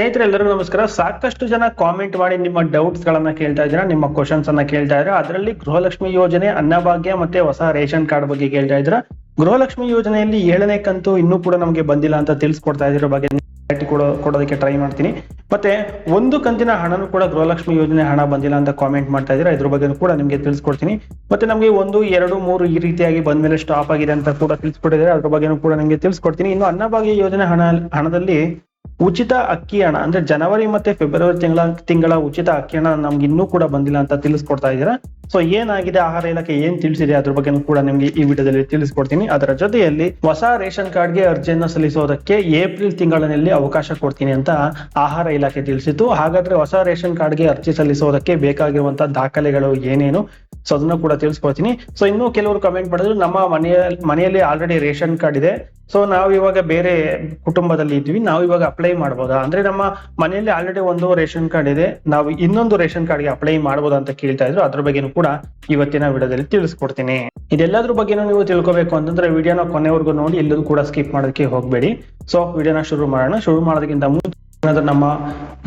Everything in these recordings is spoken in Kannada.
ಸ್ನೇಹಿತರೆ, ಎಲ್ಲರಿಗೂ ನಮಸ್ಕಾರ. ಸಾಕಷ್ಟು ಜನ ಕಾಮೆಂಟ್ ಮಾಡಿ ನಿಮ್ಮ ಡೌಟ್ಸ್ ಗಳನ್ನ ಕೇಳ್ತಾ ಇದ್ದೀರಾ, ನಿಮ್ಮ ಕ್ವಶನ್ಸ್ ಅನ್ನ ಕೇಳ್ತಾ ಇದ್ದೀರಾ, ಅದರಲ್ಲಿ ಗೃಹಲಕ್ಷ್ಮಿ ಯೋಜನೆ, ಅನ್ನಭಾಗ್ಯ ಮತ್ತೆ ಹೊಸ ರೇಷನ್ ಕಾರ್ಡ್ ಬಗ್ಗೆ ಕೇಳ್ತಾ ಇದ್ದೀರಾ. ಗೃಹಲಕ್ಷ್ಮಿ ಯೋಜನೆಯಲ್ಲಿ ಏಳನೇ ಕಂತು ಇನ್ನೂ ಕೂಡ ನಮಗೆ ಬಂದಿಲ್ಲ ಅಂತ ತಿಳಿಸ್ಕೊಡ್ತಾ ಇದ್ರ ಬಗ್ಗೆ ಕೊಡೋದಕ್ಕೆ ಟ್ರೈ ಮಾಡ್ತೀನಿ. ಮತ್ತೆ ಒಂದು ಕಂತಿನ ಹಣನೂ ಕೂಡ ಗೃಹಲಕ್ಷ್ಮಿ ಯೋಜನೆ ಹಣ ಬಂದಿಲ್ಲ ಅಂತ ಕಾಮೆಂಟ್ ಮಾಡ್ತಾ ಇದ್ದೀರಾ, ಇದ್ರ ಬಗ್ಗೆ ಕೂಡ ನಿಮಗೆ ತಿಳಿಸ್ಕೊಡ್ತೀನಿ. ಮತ್ತೆ ನಮಗೆ ಒಂದು, ಎರಡು, ಮೂರು ಈ ರೀತಿಯಾಗಿ ಬಂದ್ಮೇಲೆ ಸ್ಟಾಪ್ ಆಗಿದೆ ಅಂತ ಕೂಡ ತಿಳಿಸ್ಕೊಟ್ಟಿದ್ದಾರೆ, ಅದ್ರ ಬಗ್ಗೆ ಕೂಡ ನಿಮಗೆ ತಿಳಿಸ್ಕೊಡ್ತೀನಿ. ಇನ್ನು ಅನ್ನಭಾಗ್ಯ ಯೋಜನೆ ಹಣ, ಹಣದಲ್ಲಿ ಉಚಿತ ಅಕ್ಕಿ ಹಣ, ಅಂದ್ರೆ ಜನವರಿ ಮತ್ತೆ ಫೆಬ್ರವರಿ ತಿಂಗಳ ತಿಂಗಳ ಉಚಿತ ಅಕ್ಕಿ ಹಣ ನಮ್ಗೆ ಇನ್ನೂ ಕೂಡ ಬಂದಿಲ್ಲ ಅಂತ ತಿಳಿಸ್ಕೊಡ್ತಾ ಇದ್ದೀರಾ? ಸೊ ಏನಾಗಿದೆ ಆಹಾರ ಇಲಾಖೆ ಏನ್ ತಿಳಿಸಿದೆ? ಅದ್ರ ಬಗ್ಗೆ ಕೂಡ ನಿಮ್ಗೆ ಈ ವಿಡಿಯೋದಲ್ಲಿ ತಿಳಿಸ್ಕೊಡ್ತೀನಿ. ಅದರ ಜೊತೆಯಲ್ಲಿ ಹೊಸ ರೇಷನ್ ಕಾರ್ಡ್ಗೆ ಅರ್ಜಿಯನ್ನು ಸಲ್ಲಿಸೋದಕ್ಕೆ ಏಪ್ರಿಲ್ ತಿಂಗಳಿನಲ್ಲಿ ಅವಕಾಶ ಕೊಡ್ತೀನಿ ಅಂತ ಆಹಾರ ಇಲಾಖೆ ತಿಳಿಸಿತು ಹಾಗಾದ್ರೆ ಹೊಸ ರೇಷನ್ ಕಾರ್ಡ್ಗೆ ಅರ್ಜಿ ಸಲ್ಲಿಸೋದಕ್ಕೆ ಬೇಕಾಗಿರುವಂತಹ ದಾಖಲೆಗಳು ಏನೇನು? ಸೊ ಅದನ್ನ ಕೂಡ ತಿಳಿಸ್ಕೊಡ್ತೀನಿ. ಸೊ ಇನ್ನು ಕೆಲವರು ಕಮೆಂಟ್ ಮಾಡಿದ್ರು, ನಮ್ಮ ಮನೆಯ, ಮನೆಯಲ್ಲಿ ಆಲ್ರೆಡಿ ರೇಷನ್ ಕಾರ್ಡ್ ಇದೆ. ಸೊ ನಾವು ಇವಾಗ ಬೇರೆ ಕುಟುಂಬದಲ್ಲಿ ಇದ್ವಿ. ನಾವು ಇವಾಗ ಅಪ್ಲೈ ಮಾಡ್ಬೋದಾ? ಅಂದ್ರೆ ನಮ್ಮ ಮನೆಯಲ್ಲಿ ಆಲ್ರೆಡಿ ಒಂದು ರೇಷನ್ ಕಾರ್ಡ್ ಇದೆ. ನಾವು ಇನ್ನೊಂದು ರೇಷನ್ ಕಾರ್ಡ್ಗೆ ಅಪ್ಲೈ ಮಾಡ್ಬೋದಾ ಅಂತ ಕೇಳ್ತಾ ಇದ್ರು. ಅದ್ರ ಬಗ್ಗೆನೂ ಕೂಡ ಇವತ್ತಿನ ವಿಡಿಯೋದಲ್ಲಿ ತಿಳಿಸ್ಕೊಡ್ತೀನಿ. ಇದೆಲ್ಲದ್ರ ಬಗ್ಗೆನೂ ನೀವು ತಿಳ್ಕೊಬೇಕು ಅಂತಂದ್ರೆ ವಿಡಿಯೋನ ಕೊನೆವರೆಗೂ ನೋಡಿ, ಎಲ್ಲರೂ ಕೂಡ ಸ್ಕಿಪ್ ಮಾಡೋದಕ್ಕೆ ಹೋಗಬೇಡಿ. ಸೊ ವಿಡಿಯೋನ ಶುರು ಮಾಡೋಣ. ಶುರು ಮಾಡೋದಕ್ಕಿಂತ ಮುಂಚೆ ಏನಾದ್ರೂ ನಮ್ಮ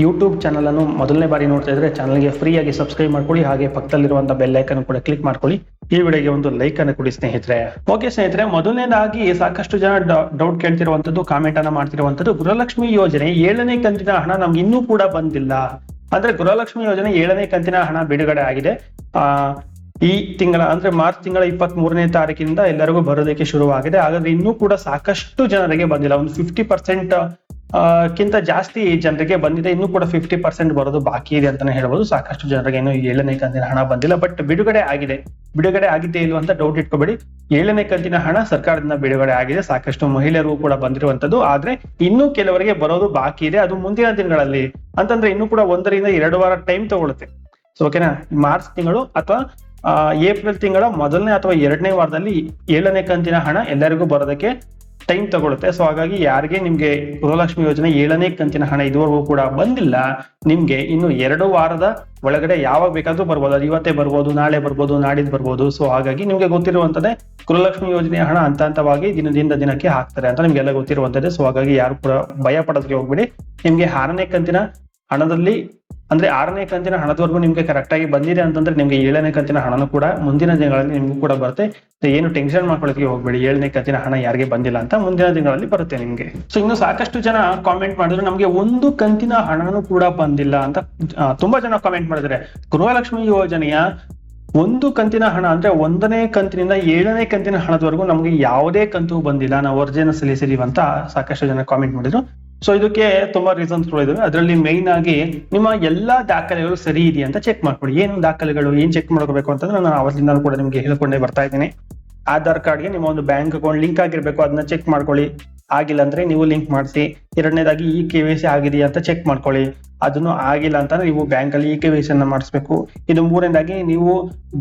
ಯೂಟ್ಯೂಬ್ ಚಾನಲ್ ಅನ್ನು ಮೊದಲನೇ ಬಾರಿ ನೋಡ್ತಾ ಇದ್ರೆ ಚಾನಲ್ಗೆ ಫ್ರೀ ಆಗಿ ಸಬ್ಸ್ಕ್ರೈಬ್ ಮಾಡ್ಕೊಳ್ಳಿ. ಹಾಗೆ ಪಕ್ಕದಲ್ಲಿರುವಂತ ಬೆಲ್ ಐಕನ್ ಕೂಡ ಕ್ಲಿಕ್ ಮಾಡ್ಕೊಳ್ಳಿ. ಈ ವಿಡಿಯೋಗೆ ಒಂದು ಲೈಕ್ ಅನ್ನು ಕೊಡಿ ಸ್ನೇಹಿತರೆ. ಓಕೆ ಸ್ನೇಹಿತರೆ, ಮೊದಲನೇದಾಗಿ ಸಾಕಷ್ಟು ಜನ ಡೌಟ್ ಕೇಳ್ತಿರುವಂತದ್ದು ಕಾಮೆಂಟ್ ಅನ್ನ ಮಾಡ್ತಿರುವಂತದ್ದು ಗೃಹಲಕ್ಷ್ಮಿ ಯೋಜನೆ. ಏಳನೇ ಕಂತಿನ ಹಣ ನಮ್ಗೆ ಇನ್ನೂ ಕೂಡ ಬಂದಿಲ್ಲ. ಅಂದ್ರೆ ಗೃಹಲಕ್ಷ್ಮಿ ಯೋಜನೆ ಏಳನೇ ಕಂತಿನ ಹಣ ಬಿಡುಗಡೆ ಆಗಿದೆ. ಆ, ಈ ತಿಂಗಳ, ಅಂದ್ರೆ ಮಾರ್ಚ್ ತಿಂಗಳ ಇಪ್ಪತ್ತ್ ಮೂರನೇ ತಾರೀಕಿನಿಂದ ಎಲ್ಲರಿಗೂ ಬರೋದಕ್ಕೆ ಶುರುವಾಗಿದೆ. ಹಾಗಾದ್ರೆ ಇನ್ನೂ ಕೂಡ ಸಾಕಷ್ಟು ಜನರಿಗೆ ಬಂದಿಲ್ಲ. ಒಂದು ಫಿಫ್ಟಿ ಪರ್ಸೆಂಟ್ ಕಿಂತ ಜಾಸ್ತಿ ಜನರಿಗೆ ಬಂದಿದೆ. ಇನ್ನೂ ಕೂಡ ಫಿಫ್ಟಿ ಪರ್ಸೆಂಟ್ ಬರೋದು ಬಾಕಿ ಇದೆ ಅಂತಾನೆ ಹೇಳ್ಬೋದು. ಸಾಕಷ್ಟು ಜನರಿಗೆ ಏನು ಏಳನೇ ಕಂತಿನ ಹಣ ಬಂದಿಲ್ಲ. ಬಟ್ ಬಿಡುಗಡೆ ಆಗಿದೆ. ಬಿಡುಗಡೆ ಆಗಿದೆ ಇಲ್ವ ಅಂತ ಡೌಟ್ ಇಟ್ಕೋಬೇಡಿ. ಏಳನೇ ಕಂತಿನ ಹಣ ಸರ್ಕಾರದಿಂದ ಬಿಡುಗಡೆ ಆಗಿದೆ. ಸಾಕಷ್ಟು ಮಹಿಳೆಯರಿಗೂ ಕೂಡ ಬಂದಿರುವಂತದ್ದು. ಆದ್ರೆ ಇನ್ನೂ ಕೆಲವರಿಗೆ ಬರೋದು ಬಾಕಿ ಇದೆ. ಅದು ಮುಂದಿನ ದಿನಗಳಲ್ಲಿ. ಅಂತಂದ್ರೆ ಇನ್ನೂ ಕೂಡ ಒಂದರಿಂದ ಎರಡು ವಾರ ಟೈಮ್ ತಗೊಳುತ್ತೆ. ಸೊ ಓಕೆನಾ ಮಾರ್ಚ್ ತಿಂಗಳು ಅಥವಾ ಏಪ್ರಿಲ್ ತಿಂಗಳ ಮೊದಲನೇ ಅಥವಾ ಎರಡನೇ ವಾರದಲ್ಲಿ ಏಳನೇ ಕಂತಿನ ಹಣ ಎಲ್ಲರಿಗೂ ಬರೋದಕ್ಕೆ ಟೈಮ್ ತಗೊಳುತ್ತೆ. ಸೊ ಹಾಗಾಗಿ ಯಾರಿಗೆ ನಿಮ್ಗೆ ಗೃಹಲಕ್ಷ್ಮಿ ಯೋಜನೆ ಏಳನೇ ಕಂತಿನ ಹಣ ಇದುವರೆಗೂ ಕೂಡ ಬಂದಿಲ್ಲ, ನಿಮ್ಗೆ ಇನ್ನು ಎರಡು ವಾರದ ಒಳಗಡೆ ಯಾವಾಗ ಬೇಕಾದ್ರೂ ಬರ್ಬೋದು. ಅದು ಇವತ್ತೇ ಬರ್ಬೋದು, ನಾಳೆ ಬರ್ಬೋದು ನಾಡಿದ್ ಬರ್ಬೋದು. ಸೊ ಹಾಗಾಗಿ ನಿಮ್ಗೆ ಗೊತ್ತಿರುವಂತದ್ದೇ ಗೃಹಲಕ್ಷ್ಮಿ ಯೋಜನೆಯ ಹಣ ಹಂತ ಹಂತವಾಗಿ ದಿನದಿಂದ ದಿನಕ್ಕೆ ಹಾಕ್ತಾರೆ ಅಂತ ನಿಮ್ಗೆಲ್ಲ ಗೊತ್ತಿರುವಂತದ್ದೇ. ಸೊ ಹಾಗಾಗಿ ಯಾರು ಕೂಡ ಭಯ ಪಡೋದಕ್ಕೆ ಹೋಗ್ಬೇಡಿ. ನಿಮ್ಗೆ ಆರನೇ ಕಂತಿನ ಹಣದಲ್ಲಿ ಅಂದ್ರೆ ಆರನೇ ಕಂತಿನ ಹಣದವರೆಗೂ ನಿಮ್ಗೆ ಕರೆಕ್ಟ್ ಆಗಿ ಬಂದಿದೆ ಅಂತಂದ್ರೆ ನಿಮ್ಗೆ ಏಳನೇ ಕಂತಿನ ಹಣನೂ ಕೂಡ ಮುಂದಿನ ದಿನಗಳಲ್ಲಿ ನಿಮ್ಗೂ ಕೂಡ ಬರುತ್ತೆ. ಏನು ಟೆನ್ಷನ್ ಮಾಡ್ಕೊಳ್ಳೋದಕ್ಕೆ ಹೋಗ್ಬೇಡಿ. ಏಳನೇ ಕಂತಿನ ಹಣ ಯಾರಿಗೆ ಬಂದಿಲ್ಲ ಅಂತ ಮುಂದಿನ ದಿನಗಳಲ್ಲಿ ಬರುತ್ತೆ ನಿಮ್ಗೆ. ಸೊ ಇನ್ನು ಸಾಕಷ್ಟು ಜನ ಕಾಮೆಂಟ್ ಮಾಡಿದ್ರು, ನಮ್ಗೆ ಒಂದು ಕಂತಿನ ಹಣನೂ ಕೂಡ ಬಂದಿಲ್ಲ ಅಂತ ತುಂಬಾ ಜನ ಕಾಮೆಂಟ್ ಮಾಡಿದ್ರೆ ಗೃಹಲಕ್ಷ್ಮಿ ಯೋಜನೆಯ ಒಂದು ಕಂತಿನ ಹಣ ಅಂದ್ರೆ ಒಂದನೇ ಕಂತಿನಿಂದ ಏಳನೇ ಕಂತಿನ ಹಣದವರೆಗೂ ನಮ್ಗೆ ಯಾವುದೇ ಕಂತು ಬಂದಿಲ್ಲ. ನಾವು ಅರ್ಜಿಯನ್ನು ಸಲ್ಲಿಸಿದೀವಿ ಅಂತ ಸಾಕಷ್ಟು ಜನ ಕಾಮೆಂಟ್ ಮಾಡಿದ್ರು. ಸೊ ಇದಕ್ಕೆ ತುಂಬಾ ರೀಸನ್ಸ್ ಇದಾವೆ. ಅದರಲ್ಲಿ ಮೈನ್ ಆಗಿ ನಿಮ್ಮ ಎಲ್ಲಾ ದಾಖಲೆಗಳು ಸರಿ ಇದೆಯಾ ಅಂತ ಚೆಕ್ ಮಾಡ್ಕೊಳ್ಳಿ ಏನು ದಾಖಲೆಗಳು, ಏನ್ ಚೆಕ್ ಮಾಡ್ಕೋಬೇಕು ಅಂತಂದ್ರೆ ನಾನು ಅವತ್ತಿಂದ ಕೂಡ ನಿಮ್ಗೆ ಹೇಳ್ಕೊಂಡೇ ಬರ್ತಾ ಇದ್ದೀನಿ. ಆಧಾರ್ ಕಾರ್ಡ್ಗೆ ನಿಮ್ಮ ಒಂದು ಬ್ಯಾಂಕ್ ಅಕೌಂಟ್ ಲಿಂಕ್ ಆಗಿರ್ಬೇಕು, ಅದನ್ನ ಚೆಕ್ ಮಾಡ್ಕೊಳ್ಳಿ. ಆಗಿಲ್ಲ ಅಂದ್ರೆ ನೀವು ಲಿಂಕ್ ಮಾಡಿಸಿ. ಎರಡನೇದಾಗಿ ಈ ಕೆ ವೈ ಸಿ ಆಗಿದೆಯಾ ಅಂತ ಚೆಕ್ ಮಾಡ್ಕೊಳ್ಳಿ. ಅದನ್ನು ಆಗಿಲ್ಲ ಅಂತಂದ್ರೆ ನೀವು ಬ್ಯಾಂಕ್ ಅಲ್ಲಿ ಇ ಕೆ ವೈ ಸಿ ಅನ್ನ ಮಾಡಿಸ್ಬೇಕು. ಇದು ಮೂರನೇದಾಗಿ ನೀವು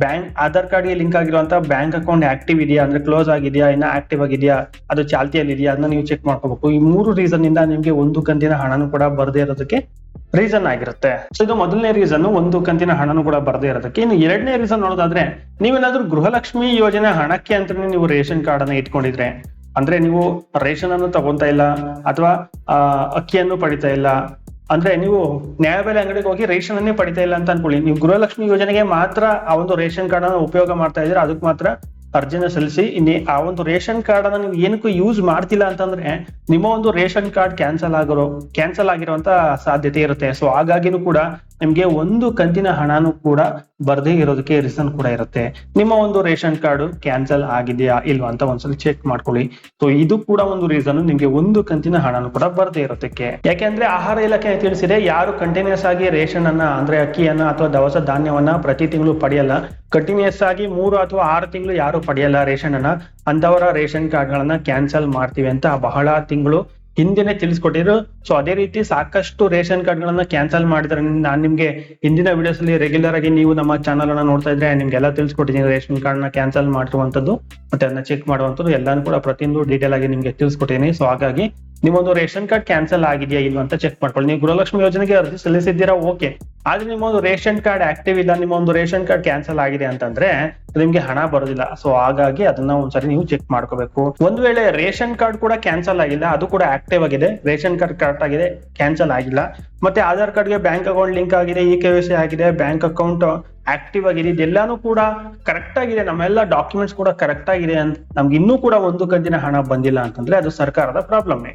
ಬ್ಯಾಂಕ್ ಆಧಾರ್ ಕಾರ್ಡ್ಗೆ ಲಿಂಕ್ ಆಗಿರುವಂತಹ ಬ್ಯಾಂಕ್ ಅಕೌಂಟ್ ಆಕ್ಟಿವ್ ಇದೆಯಾ ಅಂದ್ರೆ ಕ್ಲೋಸ್ ಆಗಿದೆಯಾ, ಇನ್ನ ಆಕ್ಟಿವ್ ಆಗಿದೆಯಾ, ಅದು ಚಾಲ್ತಿಯಲ್ಲಿ ಇದೆಯಾ, ಅದನ್ನ ನೀವು ಚೆಕ್ ಮಾಡ್ಕೋಬೇಕು. ಈ ಮೂರು ರೀಸನ್ ಇಂದ ನಿಮ್ಗೆ ಒಂದು ಕಂತಿನ ಹಣನೂ ಕೂಡ ಬರದೇ ಇರೋದಕ್ಕೆ ರೀಸನ್ ಆಗಿರುತ್ತೆ. ಸೊ ಇದು ಮೊದಲನೇ ರೀಸನ್ ಒಂದು ಕಂತಿನ ಹಣನೂ ಕೂಡ ಬರದೇ ಇರೋದಕ್ಕೆ. ಇನ್ನು ಎರಡನೇ ರೀಸನ್ ನೋಡೋದಾದ್ರೆ, ನೀವೇನಾದ್ರೂ ಗೃಹಲಕ್ಷ್ಮಿ ಯೋಜನೆ ಹಣಕ್ಕೆ ಅಂತಾನೆ ನೀವು ರೇಷನ್ ಕಾರ್ಡ್ ಅನ್ನ ಇಟ್ಕೊಂಡಿದ್ರೆ ಅಂದ್ರೆ ನೀವು ರೇಷನ್ ಅನ್ನು ತಗೊಂತ ಇಲ್ಲ ಅಥವಾ ಅಕ್ಕಿಯನ್ನು ಪಡಿತಾ ಇಲ್ಲ. ಅಂದ್ರೆ ನೀವು ನ್ಯಾಯಬೆಲೆ ಅಂಗಡಿಗೆ ಹೋಗಿ ರೇಷನ್ ಅನ್ನೇ ಪಡಿತಾ ಇಲ್ಲ ಅಂತ ಅನ್ಕೊಳ್ಳಿ. ನೀವು ಗೃಹಲಕ್ಷ್ಮಿ ಯೋಜನೆಗೆ ಮಾತ್ರ ಆ ಒಂದು ರೇಷನ್ ಕಾರ್ಡ್ ಅನ್ನ ಉಪಯೋಗ ಮಾಡ್ತಾ ಇದ್ರೆ ಅದಕ್ಕೆ ಮಾತ್ರ ಅರ್ಜಿನ ಸಲ್ಲಿಸಿ. ಇನ್ನೇ ಆ ಒಂದು ರೇಷನ್ ಕಾರ್ಡ್ ಅನ್ನ ನೀವು ಏನಕ್ಕೂ ಯೂಸ್ ಮಾಡ್ತಿಲ್ಲ ಅಂತಂದ್ರೆ ನಿಮ್ಮ ಒಂದು ರೇಷನ್ ಕಾರ್ಡ್ ಕ್ಯಾನ್ಸಲ್ ಆಗಿರೋ, ಕ್ಯಾನ್ಸಲ್ ಆಗಿರುವಂತ ಸಾಧ್ಯತೆ ಇರುತ್ತೆ. ಸೊ ಹಾಗಾಗಿನೂ ಕೂಡ ನಿಮ್ಗೆ ಒಂದು ಕಂತಿನ ಹಣನೂ ಕೂಡ ಬರದೇ ಇರೋದಕ್ಕೆ ರೀಸನ್ ಕೂಡ ಇರುತ್ತೆ. ನಿಮ್ಮ ಒಂದು ರೇಷನ್ ಕಾರ್ಡ್ ಕ್ಯಾನ್ಸಲ್ ಆಗಿದೆಯಾ ಇಲ್ವಾ ಅಂತ ಒಂದ್ಸಲ ಚೆಕ್ ಮಾಡ್ಕೊಳ್ಳಿ. ಸೊ ಇದು ಕೂಡ ಒಂದು ರೀಸನ್ ನಿಮ್ಗೆ ಒಂದು ಕಂತಿನ ಹಣನೂ ಕೂಡ ಬರ್ದೇ ಇರೋದಕ್ಕೆ. ಯಾಕೆಂದ್ರೆ ಆಹಾರ ಇಲಾಖೆ ತಿಳಿಸಿದೆ, ಯಾರು ಕಂಟಿನ್ಯೂಸ್ ಆಗಿ ರೇಷನ್ ಅನ್ನ ಅಂದ್ರೆ ಅಕ್ಕಿಯನ್ನ ಅಥವಾ ದವಸ ಧಾನ್ಯವನ್ನ ಪ್ರತಿ ತಿಂಗಳು ಪಡೆಯಲ್ಲ ಕಂಟಿನ್ಯೂಸ್ ಆಗಿ ಮೂರು ಅಥವಾ ಆರು ತಿಂಗಳು ಯಾರು ಪಡೆಯಲ್ಲ ರೇಷನ್ ಅನ್ನ ಅಂತವರ ರೇಷನ್ ಕಾರ್ಡ್ ಗಳನ್ನ ಕ್ಯಾನ್ಸಲ್ ಮಾಡ್ತೀವಿ ಅಂತ ಬಹಳ ತಿಂಗಳು ಹಿಂದಿನೇ ತಿಳಿಸ್ಕೊಟ್ಟಿದ್ರು. ಸೊ ಅದೇ ರೀತಿ ಸಾಕಷ್ಟು ರೇಷನ್ ಕಾರ್ಡ್ ಗಳನ್ನ ಕ್ಯಾನ್ಸಲ್ ಮಾಡಿದ್ರೆ ನಾನು ನಿಮ್ಗೆ ಹಿಂದಿನ ವಿಡಿಯೋಸ್ ಅಲ್ಲಿ ರೆಗ್ಯುಲರ್ ಆಗಿ ನೀವು ನಮ್ಮ ಚಾನಲ್ ಅನ್ನ ನೋಡ್ತಾ ಇದ್ರೆ ನಿಮ್ಗೆಲ್ಲ ತಿಳಿಸ್ಕೊಟ್ಟಿದ್ದೀನಿ ರೇಷನ್ ಕಾರ್ಡ್ನ ಕ್ಯಾನ್ಸಲ್ ಮಾಡಿರುವಂತದ್ದು ಮತ್ತೆ ಅದನ್ನ ಚೆಕ್ ಮಾಡುವಂತದ್ದು ಎಲ್ಲಾನು ಕೂಡ ಪ್ರತಿಯೊಂದು ಡೀಟೇಲ್ ಆಗಿ ನಿಮ್ಗೆ ತಿಳಿಸ್ಕೊಟ್ಟಿದ್ದೀನಿ. ಸೊ ಹಾಗಾಗಿ ನಿಮ್ಮೊಂದು ರೇಷನ್ ಕಾರ್ಡ್ ಕ್ಯಾನ್ಸಲ್ ಆಗಿದೆಯಾ ಇಲ್ವಾ ಅಂತ ಚೆಕ್ ಮಾಡ್ಕೊಳ್ಳಿ. ನೀವು ಗೃಹಲಕ್ಷ್ಮಿ ಯೋಜನೆಗೆ ಅರ್ಜಿ ಸಲ್ಲಿಸಿದ್ದೀರಾ ಓಕೆ ಆದ್ರೆ ನಿಮ್ಮೊಂದು ರೇಷನ್ ಕಾರ್ಡ್ ಆಕ್ಟಿವ್ ಇಲ್ಲ, ನಿಮ್ಮೊಂದು ರೇಷನ್ ಕಾರ್ಡ್ ಕ್ಯಾನ್ಸಲ್ ಆಗಿದೆ ಅಂತಂದ್ರೆ ನಿಮ್ಗೆ ಹಣ ಬರೋದಿಲ್ಲ. ಸೊ ಹಾಗಾಗಿ ಅದನ್ನ ಒಂದ್ಸರಿ ನೀವು ಚೆಕ್ ಮಾಡ್ಕೋಬೇಕು. ಒಂದ್ ವೇಳೆ ರೇಷನ್ ಕಾರ್ಡ್ ಕೂಡ ಕ್ಯಾನ್ಸಲ್ ಆಗಿಲ್ಲ, ಅದು ಕೂಡ ಆಕ್ಟಿವ್ ಆಗಿದೆ, ರೇಷನ್ ಕಾರ್ಡ್ ಕರೆಕ್ಟ್ ಆಗಿದೆ, ಕ್ಯಾನ್ಸಲ್ ಆಗಿಲ್ಲ. ಮತ್ತೆ ಆಧಾರ್ ಕಾರ್ಡ್ಗೆ ಬ್ಯಾಂಕ್ ಅಕೌಂಟ್ ಲಿಂಕ್ ಆಗಿದೆ, ಇ ಕೆ ಆಗಿದೆ, ಬ್ಯಾಂಕ್ ಅಕೌಂಟ್ ಆಕ್ಟಿವ್ ಆಗಿದೆ. ಇದೆಲ್ಲಾನು ಕೂಡ ಕರೆಕ್ಟ್ ಆಗಿದೆ. ನಮ್ಮೆಲ್ಲ ಡಾಕ್ಯುಮೆಂಟ್ಸ್ ಕೂಡ ಕರೆಕ್ಟ್ ಆಗಿದೆ ಅಂತ ನಮ್ಗೆ ಇನ್ನೂ ಕೂಡ ಒಂದು ಕಂತಿನ ಹಣ ಬಂದಿಲ್ಲ ಅಂತಂದ್ರೆ ಅದು ಸರ್ಕಾರದ ಪ್ರಾಬ್ಲಮ್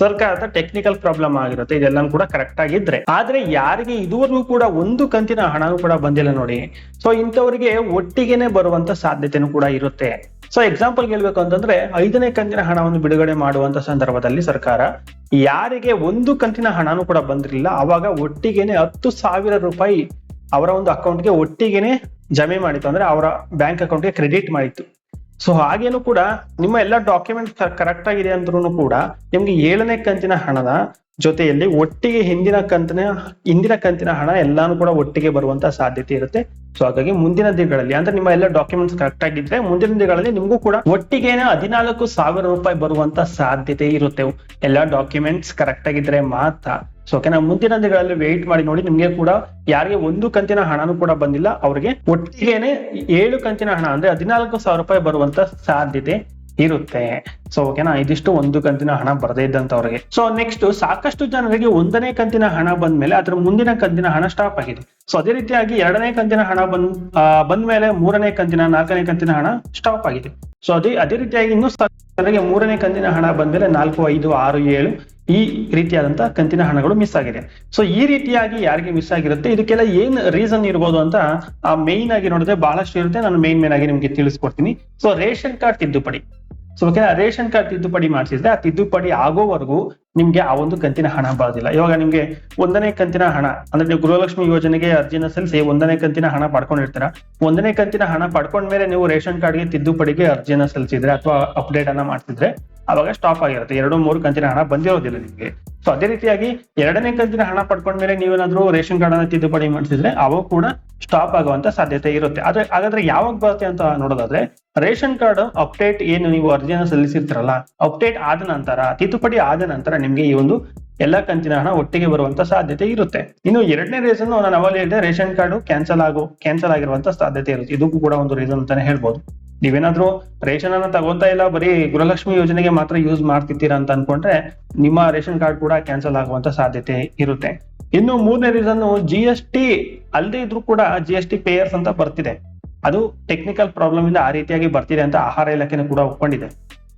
ಸರ್ಕಾರದ ಟೆಕ್ನಿಕಲ್ ಪ್ರಾಬ್ಲಮ್ ಆಗಿರುತ್ತೆ. ಇದೆಲ್ಲಾನು ಕೂಡ ಕರೆಕ್ಟ್ ಆಗಿದ್ರೆ. ಆದ್ರೆ ಯಾರಿಗೆ ಇದುವರೆಗೂ ಕೂಡ ಒಂದು ಕಂತಿನ ಹಣನೂ ಕೂಡ ಬಂದಿಲ್ಲ ನೋಡಿ. ಸೊ ಇಂಥವ್ರಿಗೆ ಒಟ್ಟಿಗೆನೆ ಬರುವಂತ ಸಾಧ್ಯತೆನೂ ಕೂಡ ಇರುತ್ತೆ. ಸೊ ಎಕ್ಸಾಂಪಲ್ ಹೇಳ್ಬೇಕು ಅಂತಂದ್ರೆ ಐದನೇ ಕಂತಿನ ಹಣವನ್ನು ಬಿಡುಗಡೆ ಮಾಡುವಂತ ಸಂದರ್ಭದಲ್ಲಿ ಸರ್ಕಾರ ಯಾರಿಗೆ ಒಂದು ಕಂತಿನ ಹಣನೂ ಕೂಡ ಬಂದಿರಲಿಲ್ಲ. ಅವಾಗ ಒಟ್ಟಿಗೆನೆ ಹತ್ತು ಸಾವಿರ ರೂಪಾಯಿ ಅವರ ಒಂದು ಅಕೌಂಟ್ಗೆ ಒಟ್ಟಿಗೆನೆ ಜಮೆ ಮಾಡಿತ್ತು. ಅಂದ್ರೆ ಅವರ ಬ್ಯಾಂಕ್ ಅಕೌಂಟ್ಗೆ ಕ್ರೆಡಿಟ್ ಮಾಡಿತ್ತು. ಸೊ ಹಾಗೇನು ಕೂಡ ನಿಮ್ಮ ಎಲ್ಲ ಡಾಕ್ಯುಮೆಂಟ್ ಕರೆಕ್ಟ್ ಆಗಿದೆ ಅಂದ್ರೂ ಕೂಡ ನಿಮ್ಗೆ ಏಳನೇ ಕಂತಿನ ಹಣದ ಜೊತೆಯಲ್ಲಿ ಒಟ್ಟಿಗೆ ಹಿಂದಿನ ಕಂತಿನ ಹಿಂದಿನ ಕಂತಿನ ಹಣ ಎಲ್ಲಾನು ಕೂಡ ಒಟ್ಟಿಗೆ ಬರುವಂತ ಸಾಧ್ಯತೆ ಇರುತ್ತೆ. ಸೊ ಹಾಗಾಗಿ ಮುಂದಿನ ದಿನಗಳಲ್ಲಿ, ಅಂದ್ರೆ ನಿಮ್ಮ ಎಲ್ಲ ಡಾಕ್ಯುಮೆಂಟ್ಸ್ ಕರೆಕ್ಟ್ ಆಗಿದ್ರೆ ಮುಂದಿನ ದಿನಗಳಲ್ಲಿ ನಿಮಗೂ ಕೂಡ ಒಟ್ಟಿಗೆನೆ ಹದಿನಾಲ್ಕು ಸಾವಿರ ರೂಪಾಯಿ ಬರುವಂತ ಸಾಧ್ಯತೆ ಇರುತ್ತೆ. ಎಲ್ಲ ಡಾಕ್ಯುಮೆಂಟ್ಸ್ ಕರೆಕ್ಟ್ ಆಗಿದ್ರೆ ಮಾತ್ರ. ಸೊ ಓಕೆ ನಾವು ಮುಂದಿನ ದಿನಗಳಲ್ಲಿ ವೆಯ್ಟ್ ಮಾಡಿ ನೋಡಿ ನಿಮ್ಗೆ ಕೂಡ ಯಾರಿಗೆ ಒಂದು ಕಂತಿನ ಹಣನು ಕೂಡ ಬಂದಿಲ್ಲ, ಅವ್ರಿಗೆ ಒಟ್ಟಿಗೆನೆ ಏಳು ಕಂತಿನ ಹಣ, ಅಂದ್ರೆ ಹದಿನಾಲ್ಕು ಸಾವಿರ ರೂಪಾಯಿ ಬರುವಂತ ಸಾಧ್ಯತೆ. ಇರುತ್ತೆ. ಸೊ ಓಕೆನಾ ಇದಿಷ್ಟು ಒಂದು ಕಂತಿನ ಹಣ ಬರದೇ ಇದ್ದಂತವ್ರಿಗೆ ಸೊ ನೆಕ್ಸ್ಟ್ ಸಾಕಷ್ಟು ಜನರಿಗೆ ಒಂದನೇ ಕಂತಿನ ಹಣ ಬಂದ ಮೇಲೆ ಅದ್ರ ಮುಂದಿನ ಕಂತಿನ ಹಣ ಸ್ಟಾಪ್ ಆಗಿದೆ. ಸೊ ಅದೇ ರೀತಿಯಾಗಿ ಎರಡನೇ ಕಂತಿನ ಹಣ ಬಂದ್ ಬಂದ ಮೇಲೆ ಮೂರನೇ ಕಂತಿನ, ನಾಲ್ಕನೇ ಕಂತಿನ ಹಣ ಸ್ಟಾಪ್ ಆಗಿದೆ. ಸೊ ಅದೇ ಅದೇ ರೀತಿಯಾಗಿ ಇನ್ನೂ ಜನರಿಗೆ ಮೂರನೇ ಕಂತಿನ ಹಣ ಬಂದ ಮೇಲೆ ನಾಲ್ಕು, ಐದು, ಆರು, ಏಳು ಈ ರೀತಿಯಾದಂತಹ ಕಂತಿನ ಹಣಗಳು ಮಿಸ್ ಆಗಿದೆ. ಸೊ ಈ ರೀತಿಯಾಗಿ ಯಾರಿಗೆ ಮಿಸ್ ಆಗಿರುತ್ತೆ? ಇದಕ್ಕೆಲ್ಲ ಏನ್ ರೀಸನ್ ಇರ್ಬೋದು ಅಂತ ಆ ಮೇನ್ ಆಗಿ ನೋಡಿದ್ರೆ ಬಹಳಷ್ಟು ಇರುತ್ತೆ. ನಾನು ಮೇನ್ ಮೇನ್ ಆಗಿ ನಿಮ್ಗೆ ತಿಳಿಸ್ಕೊಡ್ತೀನಿ. ಸೊ ರೇಷನ್ ಕಾರ್ಡ್ ತಿದ್ದುಪಡಿ. ಸೊ ಓಕೆನಾ ರೇಷನ್ ಕಾರ್ಡ್ ತಿದ್ದುಪಡಿ ಮಾಡಿಸಿದ್ರೆ ಆ ತಿದ್ದುಪಡಿ ಆಗೋವರೆಗೂ ನಿಮ್ಗೆ ಆ ಒಂದು ಕಂತಿನ ಹಣ ಬರೋದಿಲ್ಲ ಇವಾಗ ನಿಮ್ಗೆ ಒಂದನೇ ಕಂತಿನ ಹಣ, ಅಂದ್ರೆ ನೀವು ಗೃಹಲಕ್ಷ್ಮಿ ಯೋಜನೆಗೆ ಅರ್ಜಿನ ಸಲ್ಲಿಸಿ ಒಂದನೇ ಕಂತಿನ ಹಣ ಪಡ್ಕೊಂಡಿರ್ತೀರ? ಒಂದನೇ ಕಂತಿನ ಹಣ ಪಡ್ಕೊಂಡ ಮೇಲೆ ನೀವು ರೇಷನ್ ಕಾರ್ಡ್ಗೆ ತಿದ್ದುಪಡಿಗೆ ಅರ್ಜಿನ ಸಲ್ಲಿಸಿದ್ರೆ ಅಥವಾ ಅಪ್ಡೇಟ್ ಅನ್ನ ಮಾಡ್ತಿದ್ರೆ ಅವಾಗ ಸ್ಟಾಪ್ ಆಗಿರುತ್ತೆ. ಎರಡು, ಮೂರು ಕಂತಿನ ಹಣ ಬಂದಿರೋದಿಲ್ಲ ನಿಮ್ಗೆ. ಸೊ ಅದೇ ರೀತಿಯಾಗಿ ಎರಡನೇ ಕಂತಿನ ಹಣ ಪಡ್ಕೊಂಡ ಮೇಲೆ ನೀವೇನಾದ್ರೂ ರೇಷನ್ ಕಾರ್ಡ್ ಅನ್ನ ತಿದ್ದುಪಡಿ ಮಾಡಿಸಿದ್ರೆ ಅವಾಗ ಕೂಡ ಸ್ಟಾಪ್ ಆಗುವಂತ ಸಾಧ್ಯತೆ ಇರುತ್ತೆ. ಆದ್ರೆ, ಹಾಗಾದ್ರೆ ಯಾವಾಗ ಬರುತ್ತೆ ಅಂತ ನೋಡೋದಾದ್ರೆ, ರೇಷನ್ ಕಾರ್ಡ್ ಅಪ್ಡೇಟ್ ಏನು ನೀವು ಅರ್ಜಿಯನ್ನು ಸಲ್ಲಿಸಿರ್ತೀರಲ್ಲ, ಅಪ್ಡೇಟ್ ಆದ ನಂತರ, ತಿದ್ದುಪಡಿ ಆದ ನಂತರ ನಿಮ್ಗೆ ಈ ಒಂದು ಎಲ್ಲಾ ಕಂತಿನ ಹಣ ಒಟ್ಟಿಗೆ ಬರುವಂತ ಸಾಧ್ಯತೆ ಇರುತ್ತೆ. ಇನ್ನು ಎರಡನೇ ರೀಸನ್ ನಾನು ಅವಾಗ ಹೇಳಿದೆ, ರೇಷನ್ ಕಾರ್ಡ್ ಕ್ಯಾನ್ಸಲ್ ಆಗೋ ಕ್ಯಾನ್ಸಲ್ ಆಗಿರುವಂತ ಸಾಧ್ಯತೆ ಇರುತ್ತೆ. ಇದಕ್ಕೂ ಕೂಡ ಒಂದು ರೀಸನ್ ಅಂತಾನೆ ಹೇಳ್ಬೋದು. ನೀವೇನಾದ್ರೂ ರೇಷನ್ ಅನ್ನ ತಗೋತಾ ಇಲ್ಲ, ಬರೀ ಗೃಹಲಕ್ಷ್ಮಿ ಯೋಜನೆಗೆ ಮಾತ್ರ ಯೂಸ್ ಮಾಡ್ತಿದ್ದೀರಾ ಅಂತ ಅನ್ಕೊಂಡ್ರೆ ನಿಮ್ಮ ರೇಷನ್ ಕಾರ್ಡ್ ಕೂಡ ಕ್ಯಾನ್ಸಲ್ ಆಗುವಂತ ಸಾಧ್ಯತೆ ಇರುತ್ತೆ. ಇನ್ನು ಮೂರನೇ ರೀಸನ್ ಜಿ ಎಸ್ ಟಿ ಅಲ್ಲದೆ ಇದ್ರೂ ಕೂಡ ಜಿ ಎಸ್ ಟಿ ಪೇಯರ್ಸ್ ಅಂತ ಬರ್ತಿದೆ. ಅದು ಟೆಕ್ನಿಕಲ್ ಪ್ರಾಬ್ಲಮ್ ಇಂದ ಆ ರೀತಿಯಾಗಿ ಬರ್ತಿದೆ ಅಂತ ಆಹಾರ ಇಲಾಖೆನೂ ಕೂಡ ಒಪ್ಕೊಂಡಿದೆ.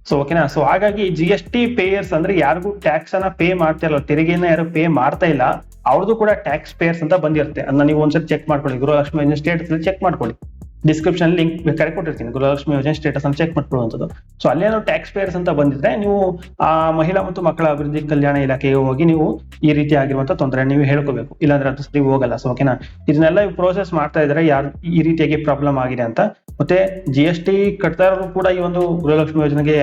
ಸೊ ಓಕೆನಾ ಸೊ ಹಾಗಾಗಿ ಜಿ ಎಸ್ ಟಿ ಪೇಯರ್ಸ್ ಅಂದ್ರೆ ಯಾರಿಗೂ ಟ್ಯಾಕ್ಸ್ ಅನ್ನ ಪೇ ಮಾಡ್ತಾ ಇಲ್ಲ ತೆರಿಗೆನ ಯಾರು ಪೇ ಮಾಡ್ತಾ ಇಲ್ಲ ಅವ್ರದ್ದು ಕೂಡ ಟ್ಯಾಕ್ಸ್ ಪೇಯರ್ಸ್ ಅಂತ ಬಂದಿರುತ್ತೆ. ಅದನ್ನ ನೀವು ಒಂದ್ಸರಿ ಚೆಕ್ ಮಾಡ್ಕೊಳ್ಳಿ. ಗೃಹಲಕ್ಷ್ಮಿ ಸ್ಟೇಟ್ಸ್ ಚೆಕ್ ಮಾಡ್ಕೊಳ್ಳಿ. ಡಿಸ್ಕ್ರಿಪ್ಷನ್ ಲಿಂಕ್ ಕರೆ ಕೊಟ್ಟಿರ್ತೀನಿ. ಗೃಹಲಕ್ಷ್ಮಿ ಯೋಜನೆ ಸ್ಟೇಟಸ್ ಅನ್ನು ಚೆಕ್ ಮಾಡ್ಕೊಳ್ಳುವಂಥದ್ದು. ಸೊ ಅಲ್ಲೇನೋ ಟ್ಯಾಕ್ಸ್ ಪೇಯರ್ಸ್ ಅಂತ ಬಂದಿದ್ರೆ ನೀವು ಆ ಮಹಿಳಾ ಮತ್ತು ಮಕ್ಕಳ ಅಭಿವೃದ್ಧಿ ಕಲ್ಯಾಣ ಇಲಾಖೆಗೆ ಹೋಗಿ ನೀವು ಈ ರೀತಿ ಆಗಿರುವಂತ ತೊಂದರೆ ನೀವು ಹೇಳ್ಕೋಬೇಕು. ಇಲ್ಲಾಂದ್ರೆ ಅದು ಸರಿ ಹೋಗಲ್ಲ. ಸೊ ಓಕೆನಾ ಇದನ್ನೆಲ್ಲ ಪ್ರೋಸೆಸ್ ಮಾಡ್ತಾ ಇದ್ರೆ. ಯಾರು ಈ ರೀತಿಯಾಗಿ ಪ್ರಾಬ್ಲಮ್ ಆಗಿದೆ ಅಂತ. ಮತ್ತೆ ಜಿ ಎಸ್ ಟಿ ಕಟ್ತಾ ಇರೋರು ಕೂಡ ಈ ಒಂದು ಗೃಹಲಕ್ಷ್ಮಿ ಯೋಜನೆಗೆ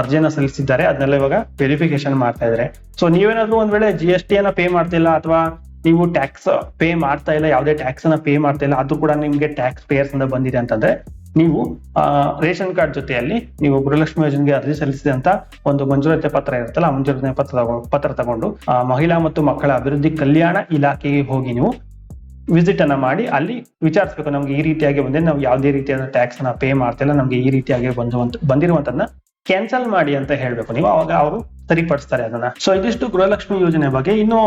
ಅರ್ಜಿಯನ್ನ ಸಲ್ಲಿಸಿದ್ದಾರೆ. ಅದನ್ನೆಲ್ಲ ಇವಾಗ ವೆರಿಫಿಕೇಶನ್ ಮಾಡ್ತಾ ಇದ್ದಾರೆ ಸೊ ನೀವೇನಾದ್ರೂ ಒಂದ್ ವೇಳೆ ಜಿ ಎಸ್ ಟಿ ಅನ್ನ ಪೇ ಮಾಡ್ತಿಲ್ಲ ಅಥವಾ ನೀವು ಟ್ಯಾಕ್ಸ್ ಪೇ ಮಾಡ್ತಾ ಇಲ್ಲ, ಯಾವುದೇ ಟ್ಯಾಕ್ಸ್ ಅನ್ನ ಪೇ ಮಾಡ್ತಾ ಇಲ್ಲ, ಅದು ಕೂಡ ನಿಮ್ಗೆ ಟ್ಯಾಕ್ಸ್ ಪೇಯರ್ಸ್ ಅಂತ ಬಂದಿದೆ ಅಂತಂದ್ರೆ ನೀವು ರೇಷನ್ ಕಾರ್ಡ್ ಜೊತೆಯಲ್ಲಿ ನೀವು ಗೃಹಲಕ್ಷ್ಮಿ ಯೋಜನೆಗೆ ಅರ್ಜಿ ಸಲ್ಲಿಸಿದಂತ ಒಂದು ಮಂಜೂರಾತಿ ಪತ್ರ ಇರುತ್ತಲ್ಲ ಮಂಜೂರಾತಿ ಪತ್ರ ಪತ್ರ ತಗೊಂಡು ಮಹಿಳಾ ಮತ್ತು ಮಕ್ಕಳ ಅಭಿವೃದ್ಧಿ ಕಲ್ಯಾಣ ಇಲಾಖೆಗೆ ಹೋಗಿ ನೀವು ವಿಸಿಟ್ ಅನ್ನ ಮಾಡಿ, ಅಲ್ಲಿ ವಿಚಾರಿಸಬೇಕು ನಮ್ಗೆ ಈ ರೀತಿಯಾಗಿ ಬಂದಿದೆ, ನಾವು ಯಾವುದೇ ರೀತಿಯಾದ ಟ್ಯಾಕ್ಸ್ ಅನ್ನ ಪೇ ಮಾಡ್ತಿಲ್ಲ ನಮ್ಗೆ ಈ ರೀತಿಯಾಗಿ ಬಂದು ಬಂದಿರುವಂತನ್ನ ಕ್ಯಾನ್ಸಲ್ ಮಾಡಿ ಅಂತ ಹೇಳ್ಬೇಕು ನೀವು, ಅವಾಗ ಅವರು ಸರಿಪಡಿಸ್ತಾರೆ ಅದನ್ನ. ಸೊ ಇದಿಷ್ಟು ಗೃಹಲಕ್ಷ್ಮಿ ಯೋಜನೆ ಬಗ್ಗೆ. ಇನ್ನು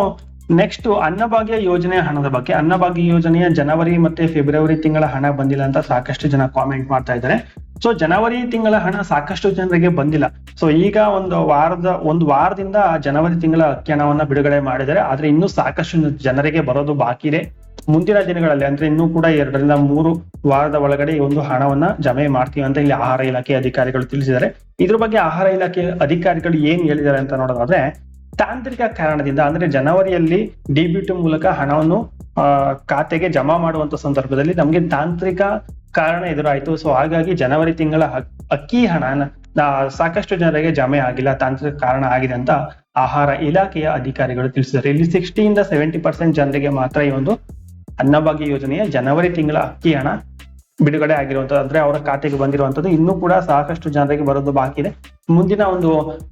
ನೆಕ್ಸ್ಟ್ ಅನ್ನಭಾಗ್ಯ ಯೋಜನೆಯ ಹಣದ ಬಗ್ಗೆ. ಅನ್ನಭಾಗ್ಯ ಯೋಜನೆಯ ಜನವರಿ ಮತ್ತೆ ಫೆಬ್ರವರಿ ತಿಂಗಳ ಹಣ ಬಂದಿಲ್ಲ ಅಂತ ಸಾಕಷ್ಟು ಜನ ಕಾಮೆಂಟ್ ಮಾಡ್ತಾ ಇದ್ದಾರೆ. ಸೊ ಜನವರಿ ತಿಂಗಳ ಹಣ ಸಾಕಷ್ಟು ಜನರಿಗೆ ಬಂದಿಲ್ಲ. ಸೊ ಈಗ ಒಂದು ವಾರದ, ಒಂದು ವಾರದಿಂದ ಜನವರಿ ತಿಂಗಳ ಅಕ್ಕಿ ಹಣವನ್ನ ಬಿಡುಗಡೆ ಮಾಡಿದ್ದಾರೆ. ಆದ್ರೆ ಇನ್ನೂ ಸಾಕಷ್ಟು ಜನರಿಗೆ ಬರೋದು ಬಾಕಿ ಇದೆ. ಮುಂದಿನ ದಿನಗಳಲ್ಲಿ, ಅಂದ್ರೆ ಇನ್ನೂ ಕೂಡ ಎರಡರಿಂದ ಮೂರು ವಾರದ ಒಳಗಡೆ ಈ ಒಂದು ಹಣವನ್ನ ಜಮೆ ಮಾಡ್ತೀವಿ ಅಂತ ಇಲ್ಲಿ ಆಹಾರ ಇಲಾಖೆ ಅಧಿಕಾರಿಗಳು ತಿಳಿಸಿದ್ದಾರೆ. ಇದ್ರ ಬಗ್ಗೆ ಆಹಾರ ಇಲಾಖೆ ಅಧಿಕಾರಿಗಳು ಏನ್ ಹೇಳಿದ್ದಾರೆ ಅಂತ ನೋಡೋದಾದ್ರೆ ತಾಂತ್ರಿಕ ಕಾರಣದಿಂದ, ಅಂದ್ರೆ ಜನವರಿಯಲ್ಲಿ ಡಿಬಿಟಿ ಮೂಲಕ ಹಣವನ್ನು ಖಾತೆಗೆ ಜಮಾ ಮಾಡುವಂತ ಸಂದರ್ಭದಲ್ಲಿ ನಮ್ಗೆ ತಾಂತ್ರಿಕ ಕಾರಣ ಎದುರಾಯಿತು. ಸೊ ಹಾಗಾಗಿ ಜನವರಿ ತಿಂಗಳ ಅಕ್ಕಿ ಹಣ ಸಾಕಷ್ಟು ಜನರಿಗೆ ಜಮೆ ಆಗಿಲ್ಲ, ತಾಂತ್ರಿಕ ಕಾರಣ ಆಗಿದೆ ಅಂತ ಆಹಾರ ಇಲಾಖೆಯ ಅಧಿಕಾರಿಗಳು ತಿಳಿಸಿದ್ದಾರೆ. ಇಲ್ಲಿ ಸಿಕ್ಸ್ಟಿಯಿಂದ ಸೆವೆಂಟಿ ಪರ್ಸೆಂಟ್ ಜನರಿಗೆ ಮಾತ್ರ ಈ ಒಂದು ಅನ್ನಭಾಗ್ಯ ಯೋಜನೆಯ ಜನವರಿ ತಿಂಗಳ ಅಕ್ಕಿ ಹಣ ಬಿಡುಗಡೆ ಆಗಿರುವಂತದ್ದು ಅಂದ್ರೆ ಅವರ ಖಾತೆಗೆ ಬಂದಿರುವಂತದ್ದು ಇನ್ನೂ ಕೂಡ ಸಾಕಷ್ಟು ಜನರಿಗೆ ಬರೋದು ಬಾಕಿ ಇದೆ. ಮುಂದಿನ ಒಂದು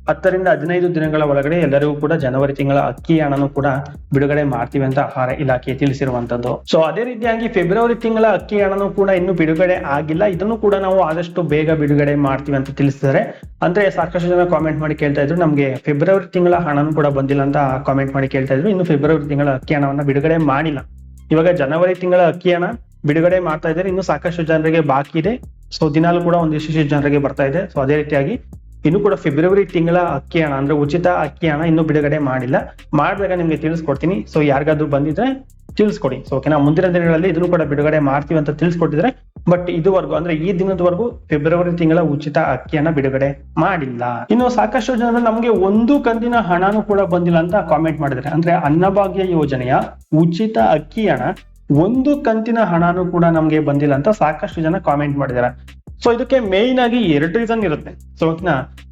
ಹತ್ತರಿಂದ ಹದಿನೈದು ದಿನಗಳ ಒಳಗಡೆ ಎಲ್ಲರಿಗೂ ಕೂಡ ಜನವರಿ ತಿಂಗಳ ಅಕ್ಕಿ ಹಣನು ಕೂಡ ಬಿಡುಗಡೆ ಮಾಡ್ತೀವಿ ಅಂತ ಆಹಾರ ಇಲಾಖೆ ತಿಳಿಸಿರುವಂತದ್ದು ಸೊ ಅದೇ ರೀತಿಯಾಗಿ ಫೆಬ್ರವರಿ ತಿಂಗಳ ಅಕ್ಕಿ ಹಣನು ಕೂಡ ಇನ್ನು ಬಿಡುಗಡೆ ಆಗಿಲ್ಲ. ಇದನ್ನು ಕೂಡ ನಾವು ಆದಷ್ಟು ಬೇಗ ಬಿಡುಗಡೆ ಮಾಡ್ತೀವಿ ಅಂತ ತಿಳಿಸಿದ್ದಾರೆ. ಅಂದ್ರೆ ಸಾಕಷ್ಟು ಜನ ಕಾಮೆಂಟ್ ಮಾಡಿ ಕೇಳ್ತಾ ಇದ್ರು, ನಮ್ಗೆ ಫೆಬ್ರವರಿ ತಿಂಗಳ ಹಣನು ಕೂಡ ಬಂದಿಲ್ಲ ಅಂತ ಕಾಮೆಂಟ್ ಮಾಡಿ ಕೇಳ್ತಾ ಇದ್ರು. ಇನ್ನು ಫೆಬ್ರವರಿ ತಿಂಗಳ ಅಕ್ಕಿ ಹಣವನ್ನ ಬಿಡುಗಡೆ ಮಾಡಿಲ್ಲ. ಇವಾಗ ಜನವರಿ ತಿಂಗಳ ಅಕ್ಕಿ ಹಣ ಬಿಡುಗಡೆ ಮಾಡ್ತಾ ಇದ್ದಾರೆ. ಇನ್ನು ಸಾಕಷ್ಟು ಜನರಿಗೆ ಬಾಕಿ ಇದೆ. ಸೊ ದಿನಾಲು ಕೂಡ ಒಂದಿಷ್ಟು ಜನರಿಗೆ ಬರ್ತಾ ಇದೆ. ಸೊ ಅದೇ ರೀತಿಯಾಗಿ ಇನ್ನು ಕೂಡ ಫೆಬ್ರವರಿ ತಿಂಗಳ ಅಕ್ಕಿ ಹಣ, ಅಂದ್ರೆ ಉಚಿತ ಅಕ್ಕಿ ಹಣ ಇನ್ನು ಬಿಡುಗಡೆ ಮಾಡಿಲ್ಲ. ಮಾಡಿದಾಗ ನಿಮ್ಗೆ ತಿಳಿಸ್ಕೊಡ್ತೀನಿ. ಸೊ ಯಾರಿಗಾದ್ರೂ ಬಂದಿದ್ರೆ ತಿಳಿಸ್ಕೊಡಿ. ಸೊ ಓಕೆನಾ ಮುಂದಿನ ದಿನಗಳಲ್ಲಿ ಇದನ್ನು ಕೂಡ ಬಿಡುಗಡೆ ಮಾಡ್ತೀವಿ ಅಂತ ತಿಳಿಸ್ಕೊಟ್ಟಿದ್ರೆ ಬಟ್ ಇದುವರೆಗೂ, ಅಂದ್ರೆ ಈ ದಿನದವರೆಗೂ ಫೆಬ್ರವರಿ ತಿಂಗಳ ಉಚಿತ ಅಕ್ಕಿಯನ್ನ ಬಿಡುಗಡೆ ಮಾಡಿಲ್ಲ. ಇನ್ನು ಸಾಕಷ್ಟು ಜನರು ನಮ್ಗೆ ಒಂದು ಕಂತಿನ ಹಣನೂ ಕೂಡ ಬಂದಿಲ್ಲ ಅಂತ ಕಾಮೆಂಟ್ ಮಾಡಿದ್ರೆ ಅಂದ್ರೆ ಅನ್ನಭಾಗ್ಯ ಯೋಜನೆಯ ಉಚಿತ ಅಕ್ಕಿ ಹಣ ಒಂದು ಕಂತಿನ ಹಣನೂ ಕೂಡ ನಮ್ಗೆ ಬಂದಿಲ್ಲ ಅಂತ ಸಾಕಷ್ಟು ಜನ ಕಾಮೆಂಟ್ ಮಾಡಿದ್ದಾರೆ ಸೊ ಇದಕ್ಕೆ ಮೇನ್ ಆಗಿ ಎರಡು ರೀಸನ್ ಇರುತ್ತೆ. ಸೊ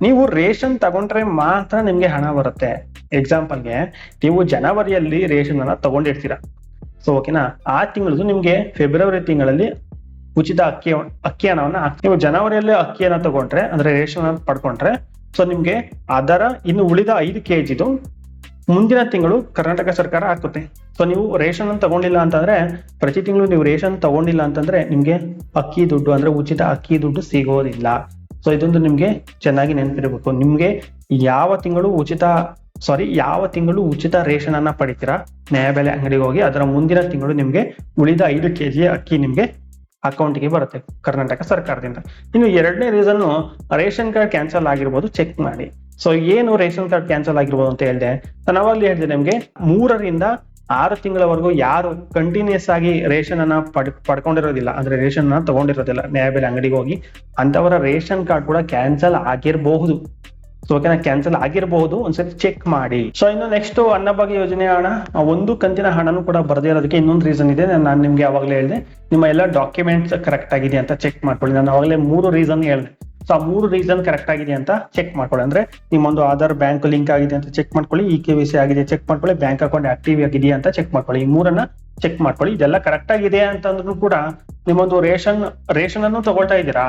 ನೀವು ರೇಷನ್ ತಗೊಂಡ್ರೆ ಮಾತ್ರ ನಿಮ್ಗೆ ಹಣ ಬರುತ್ತೆ. ಎಕ್ಸಾಂಪಲ್ಗೆ ನೀವು ಜನವರಿಯಲ್ಲಿ ರೇಷನ್ ಅನ್ನ ತಗೊಂಡಿರ್ತೀರಾ ಸೊ ಓಕೆನಾ ಆ ತಿಂಗಳದು ನಿಮ್ಗೆ ಫೆಬ್ರವರಿ ತಿಂಗಳಲ್ಲಿ ಉಚಿತ ಅಕ್ಕಿ ಅಕ್ಕಿ ಹಣವನ್ನ ನೀವು ಜನವರಿಯಲ್ಲಿ ಅಕ್ಕಿಯನ್ನ ತಗೊಂಡ್ರೆ, ಅಂದ್ರೆ ರೇಷನ್ ಅನ್ನ ಪಡ್ಕೊಂಡ್ರೆ ಸೊ ನಿಮ್ಗೆ ಅದರ ಇನ್ನು ಉಳಿದ ಐದು ಕೆ ಜಿದು ಮುಂದಿನ ತಿಂಗಳು ಕರ್ನಾಟಕ ಸರ್ಕಾರ ಹಾಕುತ್ತೆ. ಸೊ ನೀವು ರೇಷನ್ ಅನ್ನು ತಗೊಂಡಿಲ್ಲ ಅಂತಂದ್ರೆ, ಪ್ರತಿ ತಿಂಗಳು ನೀವು ರೇಷನ್ ತಗೊಂಡಿಲ್ಲ ಅಂತಂದ್ರೆ ನಿಮ್ಗೆ ಅಕ್ಕಿ ದುಡ್ಡು ಅಂದ್ರೆ ಉಚಿತ ಅಕ್ಕಿ ದುಡ್ಡು ಸಿಗೋದಿಲ್ಲ. ಸೊ ಇದೊಂದು ನಿಮ್ಗೆ ಚೆನ್ನಾಗಿ ನೆನಪಿರಬೇಕು. ನಿಮ್ಗೆ ಯಾವ ತಿಂಗಳು ಉಚಿತ ಸಾರಿ ಯಾವ ತಿಂಗಳು ಉಚಿತ ರೇಷನ್ ಅನ್ನ ಪಡಿತೀರಾ? ನ್ಯಾಯಬೆಲೆ ಅಂಗಡಿಗೆ ಹೋಗಿ ಅದರ ಮುಂದಿನ ತಿಂಗಳು ನಿಮ್ಗೆ ಉಳಿದ ಐದು ಕೆಜಿ ಅಕ್ಕಿ ನಿಮ್ಗೆ ಅಕೌಂಟ್ಗೆ ಬರುತ್ತೆ ಕರ್ನಾಟಕ ಸರ್ಕಾರದಿಂದ. ಇನ್ನು ಎರಡನೇ ರೀಸನ್ ರೇಷನ್ ಕಾರ್ಡ್ ಕ್ಯಾನ್ಸಲ್ ಆಗಿರ್ಬೋದು ಚೆಕ್ ಮಾಡಿ. ಸೊ ಏನು ರೇಷನ್ ಕಾರ್ಡ್ ಕ್ಯಾನ್ಸಲ್ ಆಗಿರ್ಬೋದು ಅಂತ ಹೇಳಿದೆ, ನಾನು ಅವಾಗಲೇ ಹೇಳಿದೆ ನಿಮ್ಗೆ ಮೂರರಿಂದ ಆರು ತಿಂಗಳವರೆಗೂ ಯಾರು ಕಂಟಿನ್ಯೂಸ್ ಆಗಿ ರೇಷನ್ ಅನ್ನ ಪಡ್, ಪಡ್ಕೊಂಡಿರೋದಿಲ್ಲ. ಅಂದ್ರೆ ರೇಷನ್ ಅನ್ನ ತಗೊಂಡಿರೋದಿಲ್ಲ. ನ್ಯಾಯಬೆಲೆ ಅಂಗಡಿಗೆ ಹೋಗಿ ಅಂತವರ ರೇಷನ್ ಕಾರ್ಡ್ ಕೂಡ ಕ್ಯಾನ್ಸಲ್ ಆಗಿರಬಹುದು. ಸೊ ಓಕೆನಾ? ಕ್ಯಾನ್ಸಲ್ ಆಗಿರಬಹುದು. ಒಂದ್ಸರಿ ಚೆಕ್ ಮಾಡಿ. ಸೊ ಇನ್ನು ನೆಕ್ಸ್ಟ್ ಅನ್ನಭಾಗ್ಯ ಯೋಜನೆ ಹಣ ಒಂದು ಕಂತಿನ ಹಣನೂ ಕೂಡ ಬರದೇ ಇರೋದಕ್ಕೆ ಇನ್ನೊಂದು ರೀಸನ್ ಇದೆ. ನಾನು ನಿಮ್ಗೆ ಅವಾಗಲೇ ಹೇಳಿದೆ. ನಿಮ್ಮ ಎಲ್ಲ ಡಾಕ್ಯುಮೆಂಟ್ಸ್ ಕರೆಕ್ಟ್ ಆಗಿದೆ ಅಂತ ಚೆಕ್ ಮಾಡ್ಕೊಳ್ಳಿ. ನಾನು ಅವಾಗಲೇ ಮೂರು ರೀಸನ್ ಹೇಳಿದೆ. ಸೊ ಆ ಮೂರು ರೀಸನ್ ಕರೆಕ್ಟ್ ಆಗಿದೆ ಅಂತ ಚೆಕ್ ಮಾಡ್ಕೊಳ್ಳಿ. ಅಂದ್ರೆ ನಿಮ್ಮೊಂದು ಆಧಾರ್ ಬ್ಯಾಂಕ್ ಲಿಂಕ್ ಆಗಿದೆ ಅಂತ ಚೆಕ್ ಮಾಡ್ಕೊಳ್ಳಿ. ಇ ಕೆ ವಿ ಸಿ ಆಗಿದೆ ಚೆಕ್ ಮಾಡ್ಕೊಳ್ಳಿ. ಬ್ಯಾಂಕ್ ಅಕೌಂಟ್ ಆಕ್ಟಿವ್ ಆಗಿದೆಯಾ ಅಂತ ಚೆಕ್ ಮಾಡ್ಕೊಳ್ಳಿ. ಈ ಮೂರನ್ನ ಚೆಕ್ ಮಾಡ್ಕೊಳ್ಳಿ. ಇದೆಲ್ಲ ಕರೆಕ್ಟ್ ಆಗಿದೆ ಅಂತಂದ್ರೂ ಕೂಡ ನಿಮ್ಮೊಂದು ರೇಷನ್ ರೇಷನ್ ಅನ್ನು ತಗೊಳ್ತಾ ಇದ್ದೀರಾ?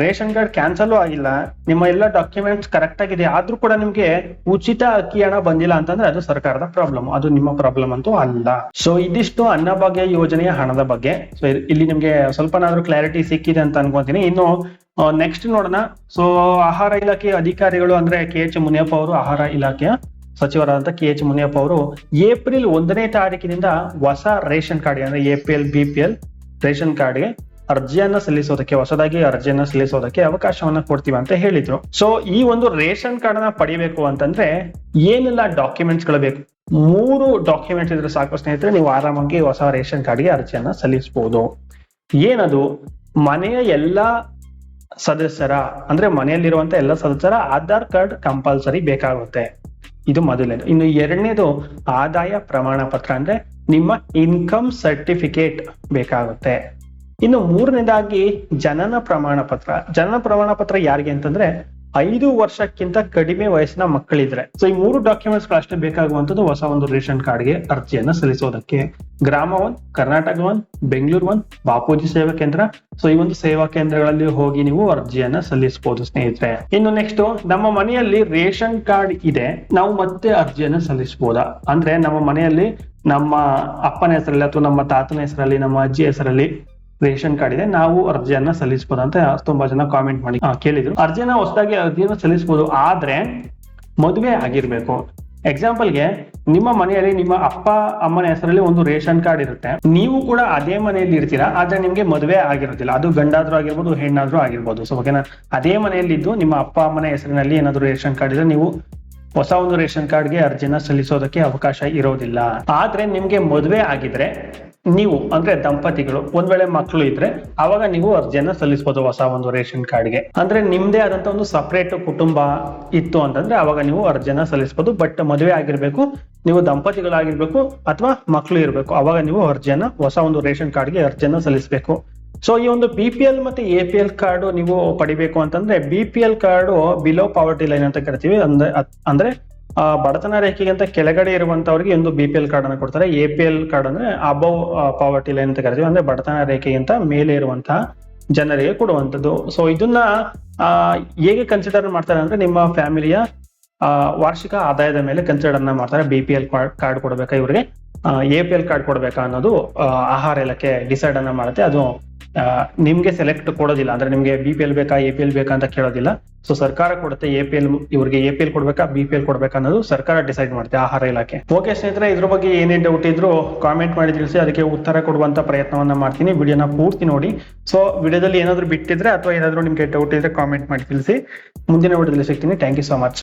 ರೇಷನ್ ಕಾರ್ಡ್ ಕ್ಯಾನ್ಸಲ್ ಆಗಿಲ್ಲ, ನಿಮ್ಮ ಎಲ್ಲ ಡಾಕ್ಯುಮೆಂಟ್ಸ್ ಕರೆಕ್ಟ್ ಆಗಿದೆ, ಆದ್ರೂ ಕೂಡ ನಿಮ್ಗೆ ಉಚಿತ ಅಕ್ಕಿ ಹಣ ಬಂದಿಲ್ಲ ಅಂತಂದ್ರೆ ಅದು ಸರ್ಕಾರದ ಪ್ರಾಬ್ಲಮ್ ಅದು ನಿಮ್ಮ ಪ್ರಾಬ್ಲಮ್ ಅಂತೂ ಅಲ್ಲ. ಸೊ ಇದಿಷ್ಟು ಅನ್ನಭಾಗ್ಯ ಯೋಜನೆಯ ಹಣದ ಬಗ್ಗೆ. ಸೊ ಇಲ್ಲಿ ನಿಮ್ಗೆ ಸ್ವಲ್ಪನಾದ್ರೂ ಕ್ಲಾರಿಟಿ ಸಿಕ್ಕಿದೆ ಅಂತ ಅನ್ಕೊಂತೀನಿ. ಇನ್ನು ನೆಕ್ಸ್ಟ್ ನೋಡೋಣ. ಸೊ ಆಹಾರ ಇಲಾಖೆ ಅಧಿಕಾರಿಗಳು ಅಂದ್ರೆ ಕೆ ಎಚ್ ಮುನಿಯಪ್ಪ ಅವರು, ಆಹಾರ ಇಲಾಖೆಯ ಸಚಿವರಾದಂತ ಕೆ ಎಚ್ ಮುನಿಯಪ್ಪ ಅವರು, ಏಪ್ರಿಲ್ ಒಂದನೇ ತಾರೀಕಿನಿಂದ ಹೊಸ ರೇಷನ್ ಕಾರ್ಡ್, ಅಂದ್ರೆ A P L B P L ration ಕಾರ್ಡ್ಗೆ ಅರ್ಜಿಯನ್ನ ಸಲ್ಲಿಸೋದಕ್ಕೆ, ಹೊಸದಾಗಿ ಅರ್ಜಿಯನ್ನ ಸಲ್ಲಿಸೋದಕ್ಕೆ ಅವಕಾಶವನ್ನ ಕೊಡ್ತೀವಿ ಅಂತ ಹೇಳಿದ್ರು. ಸೊ ಈ ಒಂದು ರೇಷನ್ ಕಾರ್ಡ್ನ ಪಡಿಬೇಕು ಅಂತಂದ್ರೆ ಏನೆಲ್ಲ ಡಾಕ್ಯುಮೆಂಟ್ಸ್ಗಳು ಬೇಕು? ಮೂರು ಡಾಕ್ಯುಮೆಂಟ್ಸ್ ಇದ್ರೆ ಸಾಕು ಸ್ನೇಹಿತರೆ, ನೀವು ಆರಾಮಾಗಿ ಹೊಸ ರೇಷನ್ ಕಾರ್ಡ್ಗೆ ಅರ್ಜಿಯನ್ನ ಸಲ್ಲಿಸಬಹುದು ಏನದು? ಮನೆಯ ಎಲ್ಲಾ ಸದಸ್ಯರ, ಅಂದ್ರೆ ಮನೆಯಲ್ಲಿರುವಂತ ಎಲ್ಲ ಸದಸ್ಯರ ಆಧಾರ್ ಕಾರ್ಡ್ ಕಂಪಲ್ಸರಿ ಬೇಕಾಗುತ್ತೆ. ಇದು ಮೊದಲನೇದು. ಇನ್ನು ಎರಡನೇದು, ಆದಾಯ ಪ್ರಮಾಣ ಪತ್ರ ಅಂದ್ರೆ ನಿಮ್ಮ ಇನ್ಕಮ್ ಸರ್ಟಿಫಿಕೇಟ್ ಬೇಕಾಗುತ್ತೆ. ಇನ್ನು ಮೂರನೇದಾಗಿ ಜನನ ಪ್ರಮಾಣ ಪತ್ರ. ಜನನ ಪ್ರಮಾಣ ಪತ್ರ ಯಾರಿಗೆ ಅಂತಂದ್ರೆ ಐದು ವರ್ಷಕ್ಕಿಂತ ಕಡಿಮೆ ವಯಸ್ಸಿನ ಮಕ್ಕಳಿದ್ರೆ. ಸೊ ಈ ಮೂರು ಡಾಕ್ಯುಮೆಂಟ್ಸ್ ಅಷ್ಟೇ ಬೇಕಾಗುವಂತದ್ದು ಹೊಸ ಒಂದು ರೇಷನ್ ಕಾರ್ಡ್ಗೆ ಅರ್ಜಿಯನ್ನ ಸಲ್ಲಿಸೋದಕ್ಕೆ. Grama one Karnataka one Bengaluru one Bapuji Seva Kendra. So ಈ ಒಂದು ಸೇವಾ ಕೇಂದ್ರಗಳಲ್ಲಿ ಹೋಗಿ ನೀವು ಅರ್ಜಿಯನ್ನ ಸಲ್ಲಿಸಬಹುದು ಸ್ನೇಹಿತರೆ. ಇನ್ನು ನೆಕ್ಸ್ಟ್ ನಮ್ಮ ಮನೆಯಲ್ಲಿ ರೇಷನ್ ಕಾರ್ಡ್ ಇದೆ. ನಾವು ಮತ್ತೆ ಅರ್ಜಿಯನ್ನ ಸಲ್ಲಿಸಬಹುದಾ ಅಂದ್ರೆ ನಮ್ಮ ಮನೆಯಲ್ಲಿ ನಮ್ಮ ಅಪ್ಪನ ಹೆಸರಲ್ಲಿ ಅಥವಾ ನಮ್ಮ ತಾತನ ಹೆಸರಲ್ಲಿ, ನಮ್ಮ ಅಜ್ಜಿ ಹೆಸರಲ್ಲಿ ರೇಷನ್ ಕಾರ್ಡ್ ಇದೆ. ನಾವು ಅರ್ಜಿಯನ್ನ ಸಲ್ಲಿಸಬಹುದು ಅಂತ ತುಂಬಾ ಜನ ಕಾಮೆಂಟ್ ಮಾಡಿ ಕೇಳಿದ್ರು. ಅರ್ಜಿನ ಹೊಸದಾಗಿ ಅರ್ಜಿಯನ್ನು ಸಲ್ಲಿಸಬಹುದು ಆದ್ರೆ ಮದುವೆ ಆಗಿರ್ಬೇಕು. ಎಕ್ಸಾಂಪಲ್ಗೆ ನಿಮ್ಮ ಮನೆಯಲ್ಲಿ ನಿಮ್ಮ ಅಪ್ಪ, ಅಮ್ಮನ ಹೆಸರಲ್ಲಿ ಒಂದು ರೇಷನ್ ಕಾರ್ಡ್ ಇರುತ್ತೆ. ನೀವು ಕೂಡ ಅದೇ ಮನೆಯಲ್ಲಿ ಇರ್ತೀರಾ? ಆದ್ರೆ ನಿಮ್ಗೆ ಮದುವೆ ಆಗಿರೋದಿಲ್ಲ. ಅದು ಗಂಡಾದ್ರೂ ಆಗಿರ್ಬೋದು, ಹೆಣ್ಣಾದ್ರೂ ಆಗಿರ್ಬೋದು. ಸೊ ಓಕೆನಾ ಅದೇ ಮನೆಯಲ್ಲಿ ಇದ್ದು ನಿಮ್ಮ ಅಪ್ಪ, ಅಮ್ಮನ ಹೆಸರಿನಲ್ಲಿ ಏನಾದ್ರು ರೇಷನ್ ಕಾರ್ಡ್ ಇದ್ರೆ ನೀವು ಹೊಸ ಒಂದು ರೇಷನ್ ಕಾರ್ಡ್ಗೆ ಅರ್ಜಿನ ಸಲ್ಲಿಸೋದಕ್ಕೆ ಅವಕಾಶ ಇರೋದಿಲ್ಲ. ಆದ್ರೆ ನಿಮ್ಗೆ ಮದುವೆ ಆಗಿದ್ರೆ ನೀವು, ಅಂದ್ರೆ ದಂಪತಿಗಳು, ಒಂದ್ ವೇಳೆ ಮಕ್ಕಳು ಇದ್ರೆ, ಅವಾಗ ನೀವು ಅರ್ಜಿಯನ್ನ ಸಲ್ಲಿಸಬಹುದು ಹೊಸ ಒಂದು ರೇಷನ್ ಕಾರ್ಡ್ಗೆ. ಅಂದ್ರೆ ನಿಮ್ದೇ ಆದಂತ ಒಂದು ಸಪರೇಟ್ ಕುಟುಂಬ ಇತ್ತು ಅಂತಂದ್ರೆ ಅವಾಗ ನೀವು ಅರ್ಜಿಯನ್ನ ಸಲ್ಲಿಸಬಹುದು ಬಟ್ ಮದುವೆ ಆಗಿರ್ಬೇಕು, ನೀವು ದಂಪತಿಗಳಾಗಿರ್ಬೇಕು ಅಥವಾ ಮಕ್ಕಳು ಇರಬೇಕು, ಅವಾಗ ನೀವು ಅರ್ಜಿಯನ್ನ ಹೊಸ ಒಂದು ರೇಷನ್ ಕಾರ್ಡ್ಗೆ ಅರ್ಜಿಯನ್ನ ಸಲ್ಲಿಸಬೇಕು. ಸೊ ಈ ಒಂದು ಬಿ ಪಿ ಎಲ್ ಮತ್ತೆ ಎ ಪಿ ಎಲ್ ಕಾರ್ಡ್ ನೀವು ಪಡಿಬೇಕು ಅಂತಂದ್ರೆ B P L card below poverty line ಅಂತ ಕರಿತೀವಿ. ಅಂದ್ರೆ ಅಂದ್ರೆ ಬಡತನ ರೇಖೆಗಿಂತ ಕೆಳಗಡೆ ಇರುವಂತವ್ರಿಗೆ ಒಂದು ಬಿ ಪಿ ಎಲ್ ಕಾರ್ಡ್ ಅನ್ನು ಕೊಡ್ತಾರೆ. ಎ ಪಿ ಎಲ್ ಕಾರ್ಡ್ ಅಂದ್ರೆ ಅಬೌವ್ ಪಾವರ್ಟಿ ಲೈನ್ ಅಂತ ಕರಿತೀವಿ. ಅಂದ್ರೆ ಬಡತನ ರೇಖೆಗಿಂತ ಮೇಲೆ ಇರುವಂತಹ ಜನರಿಗೆ ಕೊಡುವಂಥದ್ದು. ಸೊ ಇದನ್ನ ಆ, ಹೇಗೆ ಕನ್ಸಿಡರ್ ಮಾಡ್ತಾರೆ ಅಂದ್ರೆ ನಿಮ್ಮ ಫ್ಯಾಮಿಲಿಯ ವಾರ್ಷಿಕ ಆದಾಯದ ಮೇಲೆ ಕನ್ಸಿಡರ್ ಅನ್ನ ಮಾಡ್ತಾರೆ. ಬಿ ಪಿ ಎಲ್ ಕಾರ್ಡ್ ಕೊಡಬೇಕಾ ಇವರಿಗೆ? ಎ ಪಿ ಎಲ್ ಕಾರ್ಡ್ ಕೊಡಬೇಕಾ ಅನ್ನೋದು ಆ, ಆಹಾರ ಇಲಾಖೆ ಡಿಸೈಡ್ ಅನ್ನ ಮಾಡುತ್ತೆ. ಅದು ಆ, ನಿಮ್ಗೆ ಸೆಲೆಕ್ಟ್ ಕೊಡೋದಿಲ್ಲ. ಅಂದ್ರೆ ನಿಮ್ಗೆ ಬಿ ಪಿ ಎಲ್ ಬೇಕಾ ಎ ಪಿ ಎಲ್ ಬೇಕಾ ಅಂತ ಕೇಳೋದಿಲ್ಲ. ಸೊ ಸರ್ಕಾರ ಕೊಡುತ್ತೆ ಎ ಪಿ ಎಲ್ ಇವ್ರಿಗೆ ಎ ಪಿ ಎಲ್ ಕೊಡ್ಬೇಕಾ ಬಿ ಪಿ ಎಲ್ ಕೊಡ್ಬೇಕಾ ಅನ್ನೋದು ಸರ್ಕಾರ ಡಿಸೈಡ್ ಮಾಡುತ್ತೆ ಆಹಾರ ಇಲಾಖೆ. ಓಕೆ ಸ್ನೇಹಿತರೆ, ಇದ್ರ ಬಗ್ಗೆ ಏನೇನ್ ಡೌಟ್ ಇದ್ರು ಕಾಮೆಂಟ್ ಮಾಡಿ ತಿಳಿಸಿ, ಅದಕ್ಕೆ ಉತ್ತರ ಕೊಡುವಂತ ಪ್ರಯತ್ನವನ್ನ ಮಾಡ್ತೀನಿ. ವಿಡಿಯೋನ ಪೂರ್ತಿ ನೋಡಿ. ಸೊ ವಿಡಿಯೋದಲ್ಲಿ ಏನಾದ್ರು ಬಿಟ್ಟಿದ್ರೆ ಅಥವಾ ಏನಾದ್ರು ನಿಮ್ಗೆ ಡೌಟ್ ಇದ್ರೆ ಕಾಮೆಂಟ್ ಮಾಡಿ ತಿಳಿಸಿ. ಮುಂದಿನ ವಿಡಿಯೋದಲ್ಲಿ ಸಿಗ್ತೀನಿ. Thank you so much